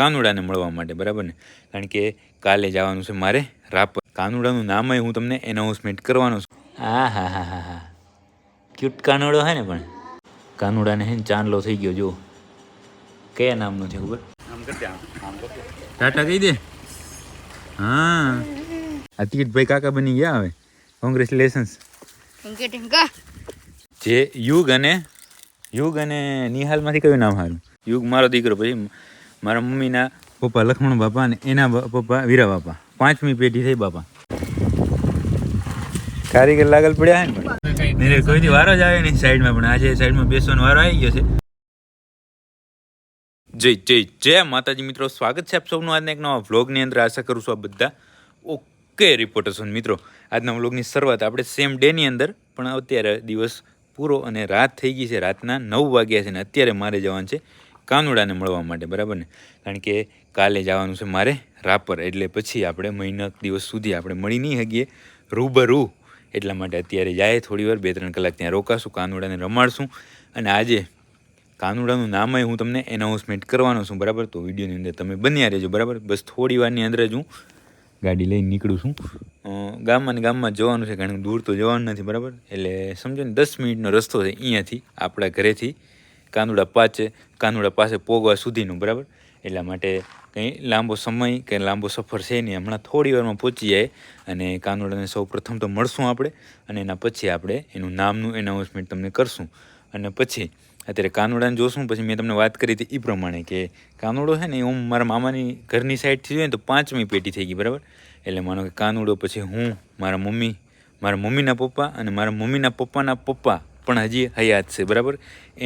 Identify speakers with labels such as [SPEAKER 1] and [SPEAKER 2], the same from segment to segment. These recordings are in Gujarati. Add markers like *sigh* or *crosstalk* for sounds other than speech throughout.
[SPEAKER 1] કાનુડાને મળવા માટે બરાબર ને? કારણ કે કાલે જવાનું છે મારે રાપર. કાનુડાનું નામ હું તમને એનાઉન્સમેન્ટ કરવાનો છું. હા હા હા હા હા. ક્યુટ કાનુડો હે ને પણ. કાનુડાને હે ને ચાંદલો થઈ ગયો જો કયા નામનો છે ખબર? ટાટા કહી દે. હા. આ તીર્થભાઈ કાકા બની ગયા હવે. કોંગ્રેચ્યુલેશન્સ જે યુગ અને યુગ અને નિહાલમાંથી કયું નામ સારું યુગ મારો દીકરો પછી મારા મમ્મીના પપ્પા લક્ષ્મણ બાપા અને એના પપ્પા વીરા બાપા. પાંચમી પેઢી થઈ બાપા. કારીગર લાગલ પડ્યા હે ને પણ? મેરે કોઈથી વારો જ આવે નહીં સાઈડમાં પણ આજે સાઈડમાં બેસવાનો વારો આવી ગયો છે. જય જય જય માતાજી મિત્રો સ્વાગત છે આપ સૌનું આજના એક નવા વ્લોગની અંદર. આશા કરું છું આ બધા ઓકે રિપોર્ટર્સ મિત્રો. આજના વ્લોગની શરૂઆત આપણે સેમ ડેની અંદર પણ અત્યારે દિવસ પૂરો અને રાત થઈ ગઈ છે. રાતના નવ વાગ્યા છે ને અત્યારે મારે જવાનું છે. કાનુડાને મળવા માટે, બરાબર ને? કારણ કે કાલે જવાનું છે મારે રાપર, એટલે પછી આપણે મહિના દિવસ સુધી આપણે મળી નહીં શકીએ. રૂબરૂ. એટલા માટે અત્યારે જાય થોડી વાર, બે ત્રણ કલાક ત્યાં રોકાશું, કાનુડાને રમાડશું. અને આજે કાનુડાનું નામ હું તમને એનાઉન્સમેન્ટ કરવાનો છું, બરાબર? તો વિડીયોની અંદર તમે બન્યા રહેજો, બરાબર? બસ થોડી વારની અંદર જ હું ગાડી લઈને નીકળું છું. ગામમાં ને ગામમાં જવાનું છે, કારણ કે દૂર તો જવાનું નથી, બરાબર? એટલે સમજો ને, દસ મિનિટનો રસ્તો છે અહીંયાથી, આપણા ઘરેથી. કાનુડા પાચે, કાનુડા પાસે પોગવા સુધીનું, બરાબર? એટલા માટે કંઈ લાંબો સમય કે લાંબો સફર છે નહીં. હમણાં થોડી વારમાં પહોંચી જાય અને કાનુડાને સૌ પ્રથમ તો મળશું આપણે અને એના પછી આપણે એનું નામનું એનાઉન્સમેન્ટ તમને કરશું. અને પછી અત્યારે કાનુડાને જોશું, પછી મેં તમને વાત કરી હતી એ પ્રમાણે કે કાનુડો છે ને હું મારા મામાની ઘરની સાઈડથી જોઈએ તો પાંચમી પેટી થઈ ગઈ, બરાબર? એટલે માનો કે કાનુડો પછી હું, મારા મમ્મી, મારા મમ્મીના પપ્પા અને મારા મમ્મીના પપ્પાના પપ્પા પણ હજી હયાત છે, બરાબર?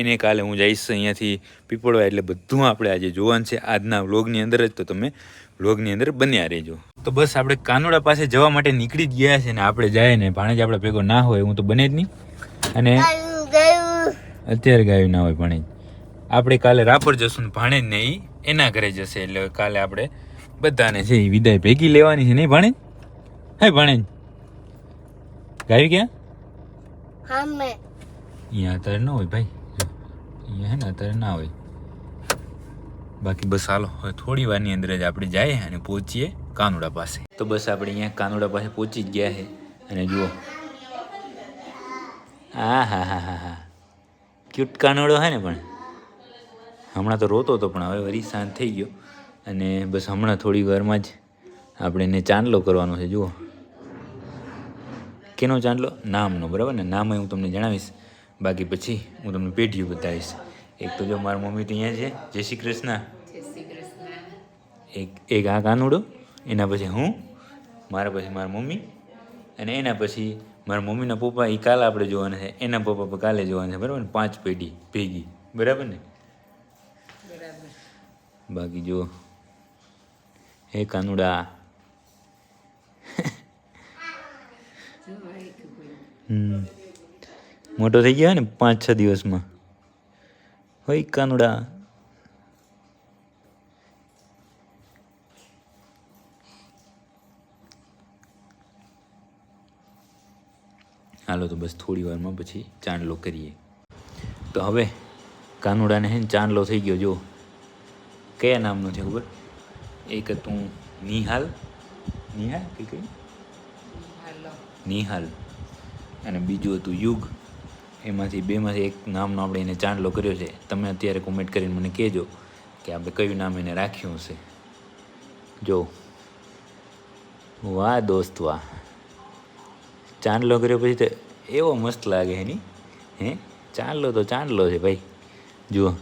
[SPEAKER 1] એને કાલે હું જઈશ અહીંયાથી પીપળવા, એટલે બધું આપણે આજે જોવાનું છે. આજના વ્લોગની અંદર જ તો તમે વ્લોગની અંદર બન્યા રહેજો. તો બસ આપણે કાનુડા પાસે જવા માટે નીકળી જ ગયા છે ને આપણે જાય ને ભાણેજ આપણે ભેગો ના હોય, હું તો બને જ નહીં. અને અત્યારે ગાયું ના હોય ભાણેજ. આપણે કાલે રાપર જશું ને ભાણેજ ને ઈ એના ઘરે જશે, એટલે કાલે આપણે બધાને છે એ વિદાય ભેગી લેવાની છે, નહીં ભાણેજ? હે ભાણેજ. ગાયું ક્યાં?
[SPEAKER 2] હા, મેં.
[SPEAKER 1] અહીંયા અત્યારે ન હોય ભાઈ. અહીંયા હે ને અત્યારે ના હોય. બાકી બસ હાલો, હવે થોડી વારની અંદર જ આપણે જઈએ અને પહોંચીએ કાનુડા પાસે. તો બસ આપણે અહીંયા કાનુડા પાસે પહોંચી જ ગયા છે અને જુઓ. હા હા હા હા હા. ક્યુટ કાનુડો હે ને પણ. હમણાં તો રોતો હતો પણ હવે વરી શાંત થઈ ગયો. અને બસ હમણાં થોડી વારમાં જ આપણે એને ચાંદલો કરવાનો છે, જુઓ. કેનો ચાંદલો? નામનો, બરાબર ને? નામ હું તમને જણાવીશ. બાકી પછી હું તમને પેઢીઓ બતાવીશ. એક તો જો મારી મમ્મી તો અહીંયા છે. જય શ્રી કૃષ્ણ. એક એક આ કાનુડો એના પછી હું મારા પછી મારા મમ્મી અને એના પછી મારા મમ્મીના પપ્પા એ કાલે આપણે જોવાના છે. એના પપ્પા પણ કાલે જોવાના છે બરાબર ને? પાંચ પેઢી ભેગી. બરાબર ને? બાકી જો હે કાનુડા. હમ. મોટો થઈ ગયો ને પાંચ છ દિવસમાં. હોય કાનુડા. હાલો તો બસ થોડી વારમાં પછી ચાંદલો કરીએ. તો હવે કાનુડાને હે ને ચાંદલો થઈ ગયો જો કયા નામનો છે ખબર? એક હતું નિહાલ. નિહાલ કે કઈ? નિહાલ. અને બીજું હતું યુગ. એમાંથી બેમાંથી એક નામનો આપણે એને ચાંદલો કર્યો છે. તમે અત્યારે કોમેન્ટ કરીને મને કહેજો કે આપણે કયું નામ એને રાખ્યું હશે. જો. વાહ દોસ્ત વાહ. ચાંદલો કર્યો પછી તો એવો મસ્ત લાગે એની. હે? ચાંદલો તો ચાંદલો છે ભાઈ. જુઓ.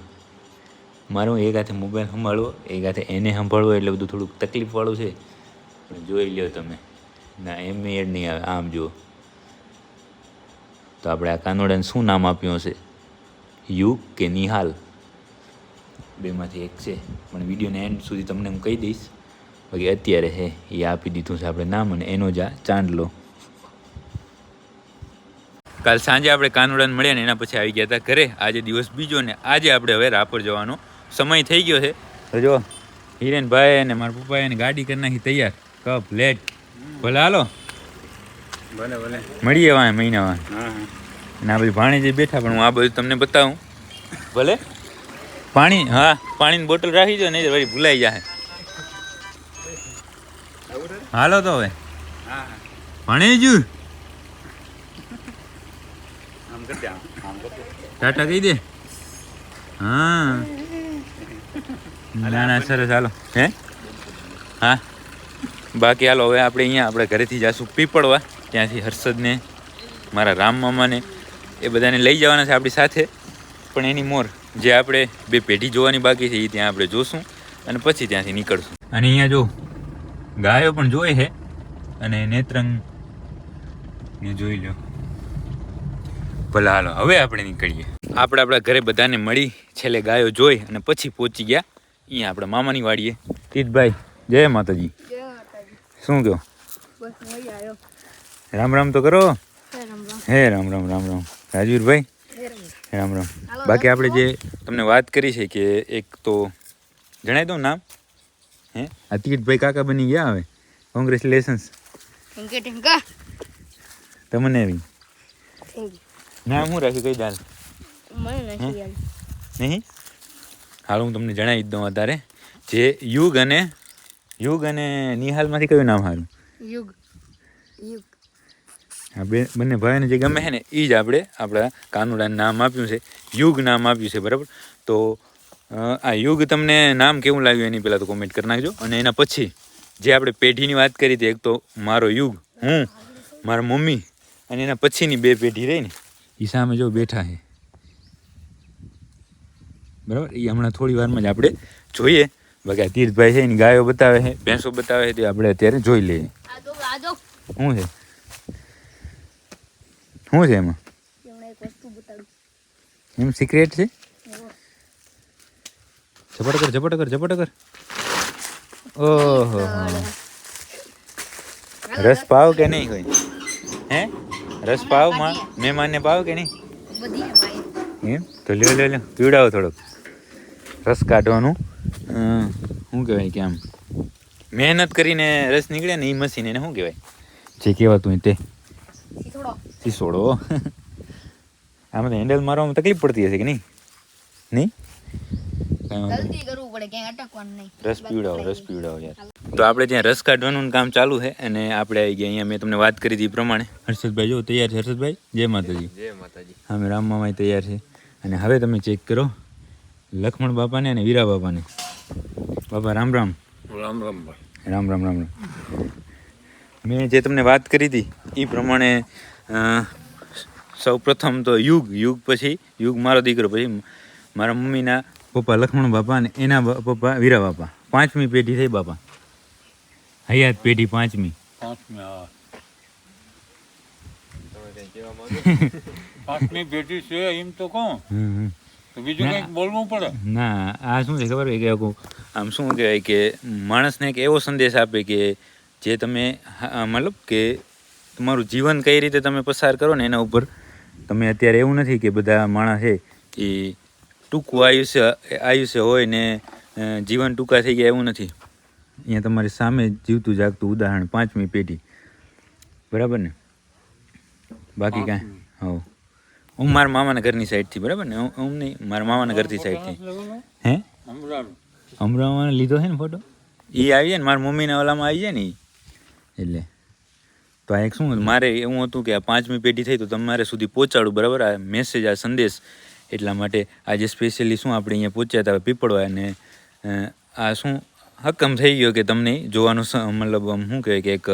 [SPEAKER 1] મારું એક હાથે મોબાઈલ સંભાળવો, એક હાથે એને સંભાળવો એટલે બધું થોડુંક તકલીફવાળું છે. પણ જોઈ લ્યો તમે. ના, એમ એડ નહીં આવે. આમ જુઓ. તો આપણે આ કાનોડાને શું નામ આપ્યું હશે? યુગ કે નિહાલ? બેમાંથી એક છે. પણ વિડીયોને એન્ડ સુધી તમને હું કહી દઈશ. બાકી અત્યારે હે, એ આપી દીધું છે આપણે નામ અને એનો જ આ ચાંદલો. કાલ સાંજે આપણે કાનોડાને મળ્યા ને એના પછી આવી ગયા હતા ઘરે. આજે દિવસ બીજો ને આજે આપણે હવે રાપર જવાનો સમય થઈ ગયો છે. તો જો, હિરેનભાઈ અને મારા પપ્પાએ ગાડી કરી નાખી તૈયાર. કપ, લેટ. ભલે, હાલો.
[SPEAKER 3] ભલે ભલે.
[SPEAKER 1] મળીએ વાય મહિનામાં.
[SPEAKER 3] ના હા.
[SPEAKER 1] અને આ બધી ભાણે બેઠા પણ હું આ બધું તમને બતાવું. ભલે? પાણી હા પાણીની બોટલ રાખી દો નહીં વળી ભૂલાઈ જાય હાલો તો હવે.
[SPEAKER 3] હા
[SPEAKER 1] પાણી જ
[SPEAKER 3] આમ કરજે આમ આમ કરજે.
[SPEAKER 1] ટાટા કહી દે. હા. ના ના સરસ હાલો. હે? હા. બાકી હાલો હવે આપણે અહીંયા આપણે ઘરેથી જાશું પીપળવા. ત્યાંથી હર્ષદને મારા રામ મામાને એ બધાને લઈ જવાના છે આપણી સાથે. પણ એની મોર જે આપણે બે પેઢી જોવાની બાકી છે એ ત્યાં આપણે જોશું અને પછી ત્યાંથી નીકળશું. અને અહીંયા જો ગાયો પણ જોઈ છે અને નેત્રંગ ને જોઈ લો ભલે હાલો હવે આપણે નીકળીએ. આપણે આપણા ઘરે બધાને મળી છેલ્લે ગાયો જોઈ અને પછી પહોંચી ગયા. અહીંયા આપણા મામાની વાડીએ. તીજભાઈ જય માતાજી. શું કહો?
[SPEAKER 2] બસ મળી આવ્યો.
[SPEAKER 1] રામ રામ તો કરો.
[SPEAKER 2] હે રામ રામ.
[SPEAKER 1] રામ રામ રાજવીરભાઈ?
[SPEAKER 2] હે રામ
[SPEAKER 1] રામ. બાકી આપણે જે તમને વાત કરી છે કે એક તો જણાવી દઉં નામ? હે? આ તીર્થભાઈ કાકા બની ગયા હવે. કોંગ્રેચ્યુલેશન્સ તમને
[SPEAKER 2] થેન્ક
[SPEAKER 1] નામ હું રાખ્યું? કઈ દાલ નહીં? હાલ હું તમને જણાવી દઉં અત્યારે. જે યુગ અને યુગ અને નિહાલમાંથી કયું નામ સારું
[SPEAKER 2] યુગ. યુગ.
[SPEAKER 1] આ બે બંને ભાઈને જે ગમે છે ને એ જ આપણે આપણા કાનુડાને નામ આપ્યું છે. યુગ નામ આપ્યું છે બરાબર? તો આ યુગ તમને નામ કેવું લાગ્યું એની પહેલાં તો કોમેન્ટ કરી નાખજો. અને એના પછી જે આપણે પેઢીની વાત કરી હતી એક તો મારો યુગ હું મારા મમ્મી અને એના પછીની બે પેઢી રહી ને એ સામે જો બેઠા છે. બરાબર? એ હમણાં થોડી વારમાં જ આપણે જોઈએ. બાકી આ તીર્થભાઈ છે એની ગાયો બતાવે છે ભેંસો બતાવે છે તે આપણે અત્યારે જોઈ લઈએ. શું છે? શું છે એમાં? એમ સિક્રેટ છે. ઝપટ કર ઝપટ કર ઝપટ કર. ઓહો. રસ પાવ કે નહીં કોઈ? હે? રસ પાવમાં? મહેમાનને પાવ કે નહીં? એમ? તો લ્યો લ્યો લ્યો. પીવડાવો થોડોક. રસ કાઢવાનું. શું કહેવાય કે આમ? મહેનત કરીને રસ નીકળે ને એ મશીન એને શું કહેવાય? જે કહેવાતું હોય તે. શીસોડો આમાં તો હેન્ડલ મારવામાં તકલીફ પડતી હશે કે નહીં? નહીં? રસ પીવડાવો રસ પીવડાવો યાર. તો આપણે ત્યાં રસ કાઢવાનું કામ ચાલુ છે અને આપણે આવી ગયા અહીંયા. મેં તમને વાત કરી હતી એ પ્રમાણે. હર્ષદભાઈ જો તૈયાર છે હર્ષદભાઈ? જય માતાજી.
[SPEAKER 3] જય માતાજી.
[SPEAKER 1] હા રામ મામાય તૈયાર છે. અને હવે તમે ચેક કરો લક્ષ્મણ બાપાને અને વીરા બાપાને. બાપા રામ રામ.
[SPEAKER 3] રામ રામ
[SPEAKER 1] રામ રામ રામ રામ. મેં જે તમને વાત કરી હતી એ પ્રમાણે સૌ પ્રથમ તો યુગ યુગ પછી યુગ મારો દીકરો પછી મારા મમ્મીના પપ્પા લક્ષ્મણ બાપા અને એના પપ્પા વીરા બાપા. પાંચમી પેઢી થઈ બાપા. હયાત પેઢી પાંચમી.
[SPEAKER 3] પાંચમી *laughs* પાંચમી પેઢી છે એમ તો કહું
[SPEAKER 1] હમ, હમ.
[SPEAKER 3] બીજું
[SPEAKER 1] ના.
[SPEAKER 3] કંઈક બોલવું પડે?
[SPEAKER 1] ના આ શું છે ખબર? કે આમ શું કહેવાય કે માણસને એક એવો સંદેશ આપે કે જે તમે હા, મતલબ કે તમારું જીવન કઈ રીતે તમે પસાર કરો ને એના ઉપર? તમે અત્યારે એવું નથી કે બધા માણસ છે એ ટૂંકું આયુષ્ય આયુષ્ય હોય ને જીવન ટૂંકા થઈ ગયા એવું નથી. અહીંયા તમારી સામે જીવતું જાગતું ઉદાહરણ પાંચમી પેઢી. બરાબર ને? બાકી કાંઈ? હો હું મારા મામાના ઘરની સાઈડથી બરાબર ને? હું નહીં મારા મામાના ઘરથી સાઈડથી. હે? અમરાવાને લીધો છે ને ફોટો? એ આવી જાય ને મારા મમ્મીના ઓલામાં આવી જાય ને. એટલે તો આ એક શું મારે એવું હતું કે આ પાંચમી પેઢી થઈ તો તમારે સુધી પહોંચાડું, બરાબર? આ મેસેજ આ સંદેશ એટલા માટે આજે સ્પેશિયલી શું આપણે અહીંયા પહોંચ્યા હતા? પીપળવા અને આ શું હકમ થઈ ગયો કે તમને જોવાનું મતલબ શું કહેવાય કે એક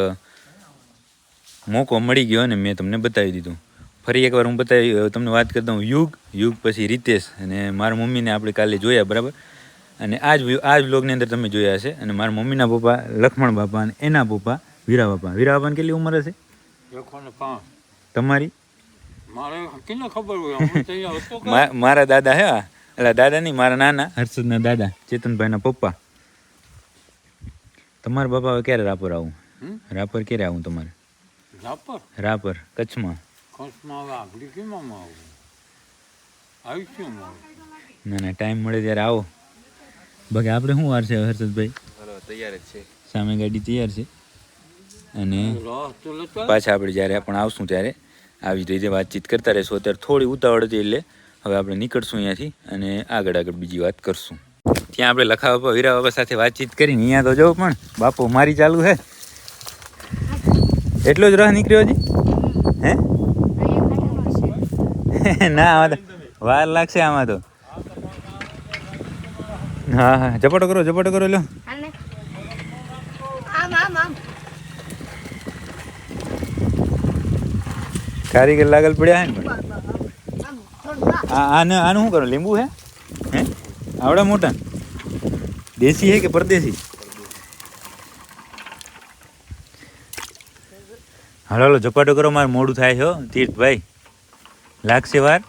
[SPEAKER 1] મોકો મળી ગયો અને મેં તમને બતાવી દીધું. ફરી એકવાર હું બતાવી તમને વાત કરતા હું યુગ યુગ પછી રીતેશ અને મારા મમ્મીને આપણે કાલે જોયા, બરાબર? અને આ જ આ જ વ્લોગની અંદર તમે જોયા હશે અને મારા મમ્મીના પપ્પા લક્ષ્મણ બાપા અને એના પપ્પા વીરા બાપા. વીરા બાપાને કેટલી ઉંમર હશે? તમારી?
[SPEAKER 3] મારે ખબર હોય? હું તો અહીંયા હતો *laughs* કે
[SPEAKER 1] મા- મારા દાદા હે એટલે દાદા નહીં મારા નાના. હર્ષદના દાદા. ચેતનભાઈના પપ્પા. તમારા બાપા હવે ક્યારે રાપર આવું? રાપર ક્યારે આવું તમારે?
[SPEAKER 3] રાપર?
[SPEAKER 1] રાપર કચ્છમાં. ના ના ટાઈમ મળે ત્યારે આવો. બાકી આપણે શું વાર છે હર્ષદભાઈ?
[SPEAKER 3] તૈયાર જ છે.
[SPEAKER 1] સામે ગાડી તૈયાર છે. અને પાછા આપણે જ્યારે પણ આવશું ત્યારે આવી રીતે વાતચીત કરતા રહેશું. અત્યારે થોડી ઉતાવળ હતી એટલે હવે આપણે નીકળશું અહીંયાથી અને આગળ આગળ બીજી વાત કરશું. ત્યાં આપણે લખા બાપા વીરા બાપા સાથે વાતચીત કરીને અહીંયા તો જવું પણ બાપુ મારી ચાલુ હે એટલો જ રહ નીકળ્યો હજી? હે? ના, આમાં તો વાર લાગશે આમાં તો. હા હા, ઝપાટો કરો ઝપાટો કરો લો
[SPEAKER 2] આને આમ આમ આમ
[SPEAKER 1] કારીગર લાગલ પડ્યા હે ને આને આનું શું કરો? લીંબુ હે? હે? આવડા મોટા? દેશી હે કે પરદેશી? હાલો હાલો ઝપાટો કરો મારે મોડું થાય છે તીર્થભાઈ. લાગશે વાર?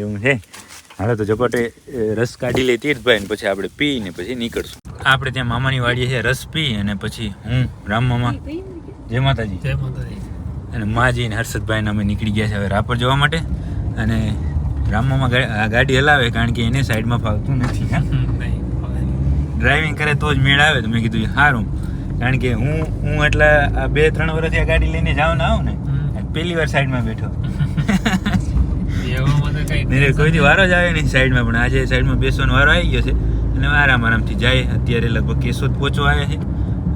[SPEAKER 1] એવું છે હાલો તો ઝપાટે રસ કાઢી લઈ તીર્થભાઈ ને પછી આપણે પી ને પછી નીકળશું. આપણે ત્યાં મામાની વાડીએ છે રસ પી અને પછી હું રામ મામા. જય માતાજી.
[SPEAKER 3] જય માતાજી.
[SPEAKER 1] અને માજી અને હર્ષદભાઈને અમે નીકળી ગયા છે હવે રાપર જવા માટે. અને રામમામાં ગાડી હલાવે કારણ કે એને સાઈડમાં ફાવતું નથી હા. ડ્રાઇવિંગ કરે તો જ મેળ આવે તો મેં કીધું સારું કારણ કે હું હું એટલા આ બે ત્રણ વર્ષથી આ ગાડી લઈને જાઉં ને આવું ને. પહેલી વાર સાઈડમાં બેઠો. *laughs* કોઈથી વારો જ આવે નહીં સાઈડમાં પણ આજે સાઈડમાં બેસવાનો વારો આવી ગયો છે. અને આરામ આરામથી જાય. અત્યારે લગભગ કેશોદ પહોંચવા આવ્યા છે.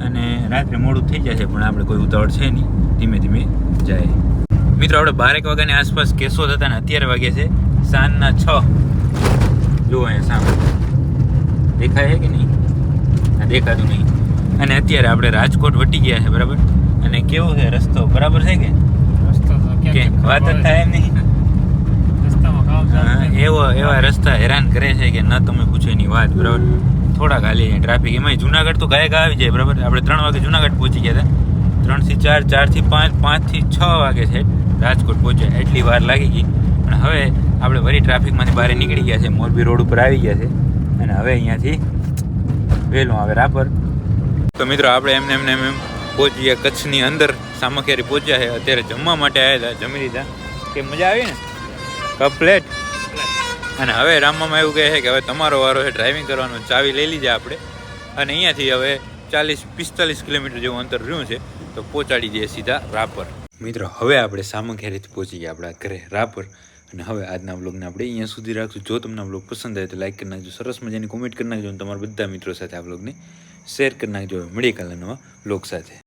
[SPEAKER 1] અને રાત્રે મોડું થઈ જશે પણ આપણે કોઈ ઉતાવળ છે નહીં. ધીમે ધીમે જાય. મિત્રો આપણે બારેક વાગ્યાની આસપાસ કેસો થતા ને અત્યારે વાગે છે સાંજના છ. જુઓ અહીંયા સામે. દેખાય કે નહીં? આ દેખાતું નહીં. અને અત્યારે આપણે રાજકોટ વટી ગયા છે બરાબર? અને કેવો છે રસ્તો? બરાબર છે કે? કે વાત જ થાય એમ નહીં. એવો એવા રસ્તા હેરાન કરે છે કે ન તમે પૂછો એની વાત બરાબર? થોડા ખાલી ટ્રાફિક એમાં જુનાગઢ તો ગાયક આવી જાય બરાબર? આપણે ત્રણ વાગે જુનાગઢ પહોંચી ગયા હતા. ત્રણથી ચાર, ચારથી પાંચ, પાંચથી છ વાગે છે. રાજકોટ પહોંચ્યા, એટલી વાર લાગી ગઈ. પણ હવે આપણે વળી ટ્રાફિકમાંથી બહાર નીકળી ગયા છે. મોરબી રોડ ઉપર આવી ગયા છે. અને હવે અહીંયાથી વહેલું આવે રાપર. તો મિત્રો, આપણે એમને એમને એમ પહોંચી ગયા કચ્છની અંદર સામખિયારી પહોંચ્યા છે. અત્યારે જમવા માટે આવ્યા હતા જમી લીધા. કે મજા આવી ને? પ્લેટ અને હવે રામમાં એવું કહે છે કે હવે તમારો વારો છે ડ્રાઇવિંગ કરવાનો. ચાવી લઈ લીધા આપણે. અને અહીંયાથી હવે ચાલીસ, પિસ્તાલીસ કિલોમીટર જેવું અંતર રહ્યું છે, તો પહોંચાડી દઈએ સીધા રાપર. મિત્રો, હવે આપણે સામખિયારીથી પહોંચી ગયા આપણા ઘરે રાપર. અને હવે આજના બ્લોગને આપણે અહીંયા સુધી રાખશું. જો તમને બ્લોગ પસંદ આવે તો લાઈક કરી નાખજો, સરસ મજાની કોમેન્ટ કરી નાખજો અને તમારા બધા મિત્રો સાથે આ બ્લોગને શેર કરી નાખજો. મળીએ કાલે નવા બ્લોગ સાથે.